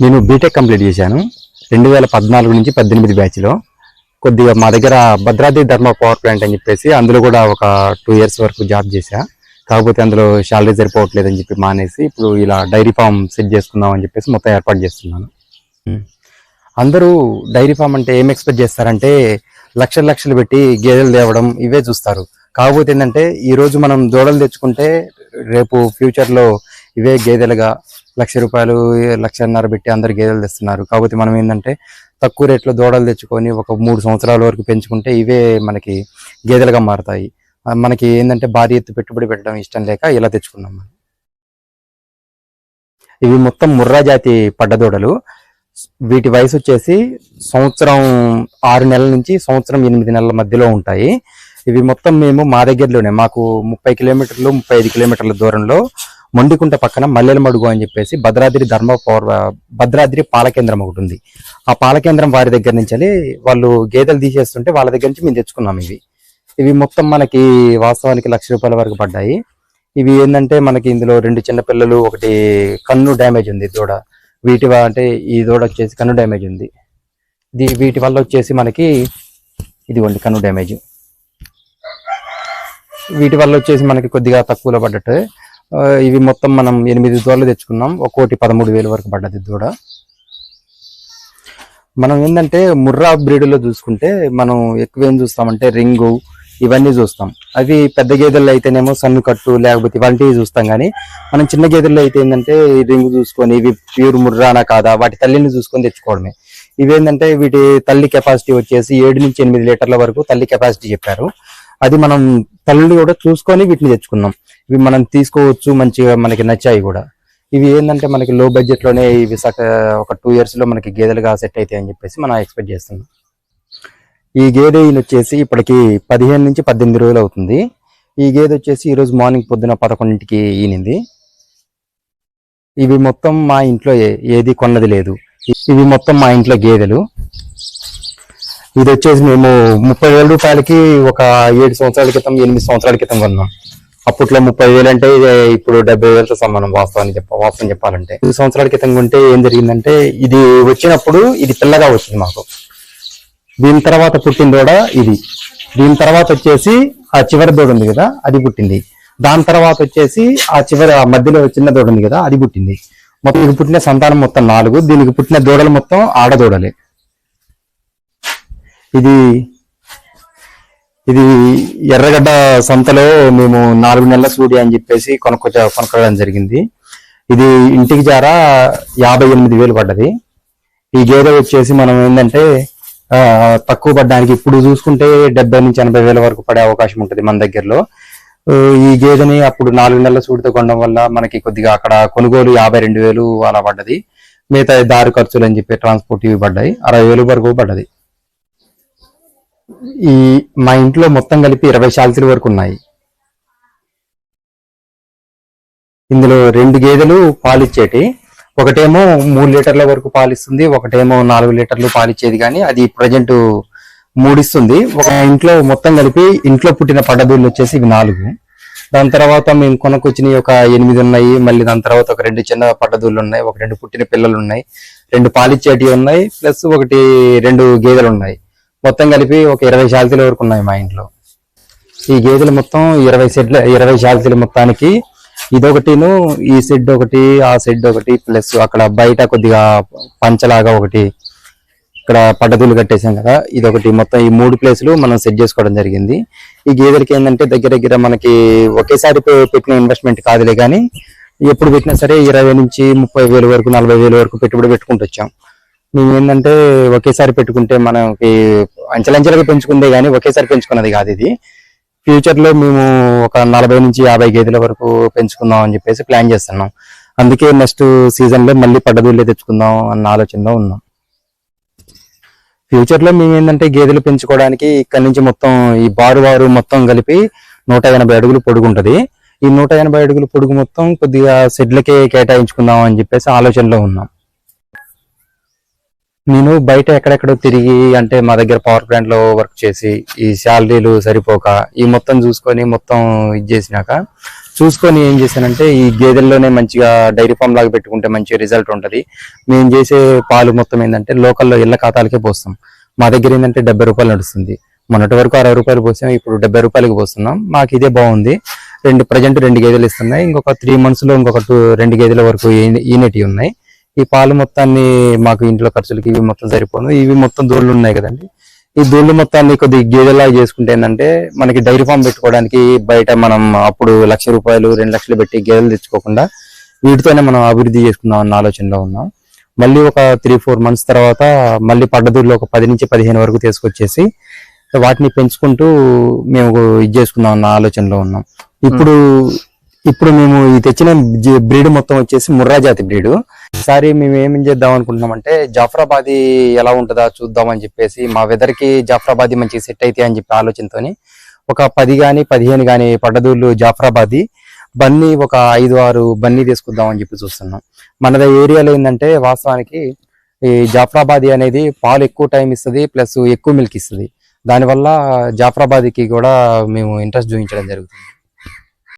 నేను BTech complete చేశాను. రెండు వేల పద్నాలుగు నుంచి పద్దెనిమిది బ్యాచ్లో కొద్దిగా మా దగ్గర భద్రాద్రి ధర్మ పవర్ ప్లాంట్ అని చెప్పేసి అందులో కూడా ఒక టూ ఇయర్స్ వరకు జాబ్ చేశా. కాకపోతే అందులో శాలరీ సరిపోవట్లేదు అని చెప్పి మానేసి ఇప్పుడు ఇలా డైరీ ఫామ్ సెట్ చేసుకుందాం అని చెప్పేసి మొత్తం ఏర్పాటు చేస్తున్నాను. ఉం. అందరూ డైరీ ఫామ్ అంటే ఏం ఎక్స్పెక్ట్ చేస్తారంటే లక్షలు లక్షలు పెట్టి గేదెలు తేవడం ఇవే చూస్తారు. కాకపోతే ఏంటంటే ఈ రోజు మనం దూడలు తెచ్చుకుంటే రేపు ఫ్యూచర్లో ఇవే గేదెలుగా లక్ష రూపాయలు లక్షన్నర పెట్టి అందరు గేదెలు తెస్తున్నారు. కాకపోతే మనం ఏంటంటే తక్కువ రేట్లో దూడలు తెచ్చుకొని ఒక మూడు సంవత్సరాల వరకు పెంచుకుంటే ఇవే మనకి గేదెలుగా మారుతాయి. మనకి ఏంటంటే భారీ ఎత్తు పెట్టుబడి పెట్టడం ఇష్టం లేక ఇలా తెచ్చుకున్నాం మనం. ఇవి మొత్తం ముర్రా జాతి పడ్డదూడలు వీటి వయసు వచ్చేసి సంవత్సరం ఆరు నెలల నుంచి సంవత్సరం ఎనిమిది నెలల మధ్యలో ఉంటాయి. ఇవి మొత్తం మేము మా దగ్గరలోనే మాకు ముప్పై కిలోమీటర్లు ముప్పై ఐదు కిలోమీటర్ల దూరంలో మొండికుంట పక్కన మల్లెల మడుగు అని చెప్పేసి భద్రాద్రి ధర్మ భద్రాద్రి పాలకేంద్రం ఒకటి ఉంది. ఆ పాలకేంద్రం వారి దగ్గర నుంచి వాళ్ళు గేదెలు తీసేస్తుంటే వాళ్ళ దగ్గర నుంచి మేము తెచ్చుకున్నాం ఇవి. ఇవి మొత్తం మనకి వాస్తవానికి లక్ష రూపాయల వరకు పడ్డాయి. ఇవి ఏంటంటే మనకి ఇందులో రెండు చిన్న పిల్లలు ఒకటి కన్ను డ్యామేజ్ ఉంది దూడ. వీటి అంటే ఈ దూడ వచ్చేసి కన్ను డ్యామేజ్ ఉంది. దీ వీటి వల్ల వచ్చేసి మనకి ఇదిగోండి కన్ను డ్యామేజ్. వీటి వల్ల వచ్చేసి మనకి కొద్దిగా తక్కువలో పడ్డట్టు. ఇవి మొత్తం మనం ఎనిమిది దూడలు తెచ్చుకున్నాం. ఒక్కోటి పదమూడు వేలు వరకు పడ్డది దూడ. మనం ఏంటంటే ముర్రా బ్రీడ్లో చూసుకుంటే మనం ఎక్కువ ఏం చూస్తామంటే రింగు ఇవన్నీ చూస్తాం. అవి పెద్ద గేదెల్లో అయితేనేమో సన్ను కట్టు లేకపోతే ఇలాంటివి చూస్తాం కానీ మనం చిన్న గేదెల్లో అయితే ఏంటంటే రింగు చూసుకొని ఇవి ప్యూర్ ముర్రానా కాదా వాటి తల్లిని చూసుకొని తెచ్చుకోవడమే. ఇవి ఏంటంటే వీటి తల్లి కెపాసిటీ వచ్చేసి ఏడు నుంచి ఎనిమిది లీటర్ల వరకు తల్లి కెపాసిటీ చెప్పారు. అది మనం తల్లిని కూడా చూసుకొని వీటిని తెచ్చుకున్నాం. ఇవి మనం తీసుకోవచ్చు మంచిగా మనకి నచ్చాయి కూడా. ఇవి ఏంటంటే మనకి లో బడ్జెట్లోనే ఇవి ఒక టూ ఇయర్స్లో మనకి గేదెలుగా సెట్ అవుతాయి అని చెప్పేసి మనం ఎక్స్పెక్ట్ చేస్తున్నాం. ఈ గేదె వచ్చేసి ఇప్పటికి పదిహేను నుంచి పద్దెనిమిది రోజులు అవుతుంది. ఈ గేదె వచ్చేసి ఈరోజు మార్నింగ్ పొద్దున పదకొండింటికి ఈనింది. ఇవి మొత్తం మా ఇంట్లో ఏ- ఏది కొన్నది లేదు. ఇవి మొత్తం మా ఇంట్లో గేదెలు. ఇది వచ్చేసి మేము ముప్పై వేల రూపాయలకి ఒక ఏడు సంవత్సరాల క్రితం ఎనిమిది సంవత్సరాల క్రితం కొన్నాం. అప్పట్లో ముప్పై వేలు అంటే ఇప్పుడు డెబ్బై వేలతో సమానం వాస్తవాన్ని చెప్ప వాస్తవం చెప్పాలంటే. ఐదు సంవత్సరాల క్రితం ఉంటే ఏం జరిగిందంటే ఇది వచ్చినప్పుడు ఇది పిల్లగా వచ్చింది మాకు. దీని తర్వాత పుట్టిన దూడ ఇది. దీని తర్వాత వచ్చేసి ఆ చివరి దూడ ఉంది కదా అది పుట్టింది. దాని తర్వాత వచ్చేసి ఆ చివరి ఆ మధ్యలో చిన్న దూడ ఉంది కదా అది పుట్టింది. మొత్తం ఇది పుట్టిన సంతానం మొత్తం నాలుగు దీనికి పుట్టిన దూడలు మొత్తం ఆడదూడలే. ఇది ఇది ఎర్రగడ్డ సంతలో మేము నాలుగు నెలల సూర్య అని చెప్పేసి కొనుక్కో కొనుక్కోవడం జరిగింది. ఇది ఇంటికి జారా యాభై ఎనిమిది వేలు పడ్డది. ఈ గేదె వచ్చేసి మనం ఏంటంటే తక్కువ పడ్డానికి ఇప్పుడు చూసుకుంటే డెబ్బై నుంచి ఎనభై వేల వరకు పడే అవకాశం ఉంటుంది మన దగ్గరలో. ఈ గేదెని అప్పుడు నాలుగు నెలల సూడితో కొనడం వల్ల మనకి కొద్దిగా అక్కడ కొనుగోలు యాభై రెండు వేలు అలా పడ్డది. మిగతా దారి ఖర్చులు అని చెప్పి ట్రాన్స్పోర్ట్ ఇవి పడ్డాయి. అరవై వేలు వరకు పడ్డది. ఈ మా ఇంట్లో మొత్తం కలిపి ఇరవై శాల్తీల వరకు ఉన్నాయి. ఇందులో రెండు గేదెలు పాలిచ్చేటి. ఒకటేమో మూడు లీటర్ల వరకు పాలిస్తుంది ఒకటేమో నాలుగు లీటర్లు పాలిచ్చేది కానీ అది ప్రజెంట్ మూడిస్తుంది. ఒక ఇంట్లో మొత్తం కలిపి ఇంట్లో పుట్టిన పడ్డదూళ్ళు వచ్చేసి ఇవి నాలుగు. దాని తర్వాత మేము కొనుక్కొచ్చిన ఒక ఎనిమిది ఉన్నాయి మళ్ళీ దాని తర్వాత ఒక రెండు చిన్న పడ్డదూళ్ళు ఉన్నాయి ఒక రెండు పుట్టిన పిల్లలు ఉన్నాయి రెండు పాలిచ్చేటివి ఉన్నాయి ప్లస్ ఒకటి రెండు గేదెలు ఉన్నాయి. మొత్తం కలిపి ఒక ఇరవై శాల్తీల వరకు ఉన్నాయి మా ఇంట్లో. ఈ గేదెలు మొత్తం ఇరవై సెడ్ల ఇరవై శాల్తీల మొత్తానికి ఇదొకటిను ఈ షెడ్ ఒకటి ఆ సెడ్ ఒకటి ప్లస్ అక్కడ బయట కొద్దిగా పంచలాగా ఒకటి ఇక్కడ పడ్డదులు కట్టేసాం కదా ఇదొకటి మొత్తం ఈ మూడు ప్లేసులు మనం సెట్ చేసుకోవడం జరిగింది. ఈ గేదెలకి ఏంటంటే దగ్గర దగ్గర మనకి ఒకేసారి పెట్టిన ఇన్వెస్ట్మెంట్ కాదులే కానీ ఎప్పుడు పెట్టినా సరే ఇరవై నుంచి ముప్పై వేలు వరకు నలభై వేలు వరకు పెట్టుబడి పెట్టుకుంటూ వచ్చాం మేము ఏంటంటే ఒకేసారి పెట్టుకుంటే మనకి అంచెలంచెలుగా పెంచుకుందే కానీ ఒకేసారి పెంచుకున్నది కాదు ఇది. ఫ్యూచర్లో మేము ఒక నలభై నుంచి యాభై గేదెల వరకు పెంచుకుందాం అని చెప్పేసి ప్లాన్ చేస్తున్నాం. అందుకే నెక్స్ట్ సీజన్లో మళ్ళీ పడ్డదూళ్ళే తెచ్చుకుందాం అన్న ఆలోచనలో ఉన్నాం. ఫ్యూచర్లో మేము ఏంటంటే గేదెలు పెంచుకోవడానికి ఇక్కడ నుంచి మొత్తం ఈ బారు వారు మొత్తం కలిపి నూట ఎనభై అడుగులు పొడుగుంటుంది. ఈ నూట ఎనభై అడుగులు పొడుగు మొత్తం కొద్దిగా సెడ్లకే కేటాయించుకుందాం అని చెప్పేసి ఆలోచనలో ఉన్నాం. నేను బయట ఎక్కడెక్కడో తిరిగి అంటే మా దగ్గర పవర్ ప్లాంట్లో వర్క్ చేసి ఈ శాలరీలు సరిపోక ఈ మొత్తం చూసుకొని మొత్తం ఇది చేసినాక చూసుకొని ఏం చేశానంటే ఈ గేదెల్లోనే మంచిగా డైరీ ఫామ్ లాగా పెట్టుకుంటే మంచి రిజల్ట్ ఉంటుంది. మేము చేసే పాలు మొత్తం ఏంటంటే లోకల్లో ఇళ్ళ ఖాతాలకే పోస్తాం. మా దగ్గర ఏంటంటే డెబ్బై రూపాయలు నడుస్తుంది. మొన్నటి వరకు అరవై రూపాయలు పోసాం ఇప్పుడు డెబ్బై రూపాయలకి పోస్తున్నాం. మాకు ఇదే బాగుంది. రెండు ప్రజెంట్ రెండు గేదెలు ఇస్తున్నాయి. ఇంకొక త్రీ మంత్స్లో ఇంకొక టూ రెండు గేదెల వరకు ఈ- ఈనేటివి ఉన్నాయి. ఈ పాలు మొత్తాన్ని మాకు ఇంట్లో ఖర్చులకి ఇవి మొత్తం సరిపోను. ఇవి మొత్తం దోళ్ళు ఉన్నాయి కదండి. ఈ దోళ్ళు మొత్తాన్ని కొద్ది గేదెలా చేసుకుంటే ఏంటంటే మనకి డైరీ ఫామ్ పెట్టుకోవడానికి బయట మనం అప్పుడు లక్ష రూపాయలు రెండు లక్షలు పెట్టి గేదెలు తెచ్చుకోకుండా వీటితోనే మనం అభివృద్ధి చేసుకుందాం అన్న ఆలోచనలో ఉన్నాం. మళ్ళీ ఒక త్రీ ఫోర్ మంత్స్ తర్వాత మళ్ళీ పడ్డదూరులో ఒక పది నుంచి పదిహేను వరకు తీసుకొచ్చేసి వాటిని పెంచుకుంటూ మేము ఇది చేసుకుందాం అన్న ఆలోచనలో ఉన్నాం. ఇప్పుడు ఇప్పుడు మేము ఈ తెచ్చిన బ్రీడ్ మొత్తం వచ్చేసి ముర్రా జాతి బ్రీడ్. ఈసారి మేము ఏం చేద్దాం అనుకుంటున్నామంటే జాఫరాబాది ఎలా ఉంటుందా చూద్దాం అని చెప్పేసి మా వెదర్కి జాఫరాబాదీ మంచిగా సెట్ అయితే అని చెప్పి ఆలోచనతోని ఒక పది కానీ పదిహేను కానీ పడ్డదూళ్ళు జాఫరాబాది బన్నీ ఒక ఐదు ఆరు బన్నీ తీసుకుందాం అని చెప్పి చూస్తున్నాం. మన ఏరియాలో ఏంటంటే వాస్తవానికి ఈ జాఫరాబాది అనేది పాలు ఎక్కువ టైం ఇస్తుంది ప్లస్ ఎక్కువ మిల్క్ ఇస్తుంది. దానివల్ల జాఫరాబాదికి కూడా మేము ఇంట్రెస్ట్ చూపించడం జరుగుతుంది.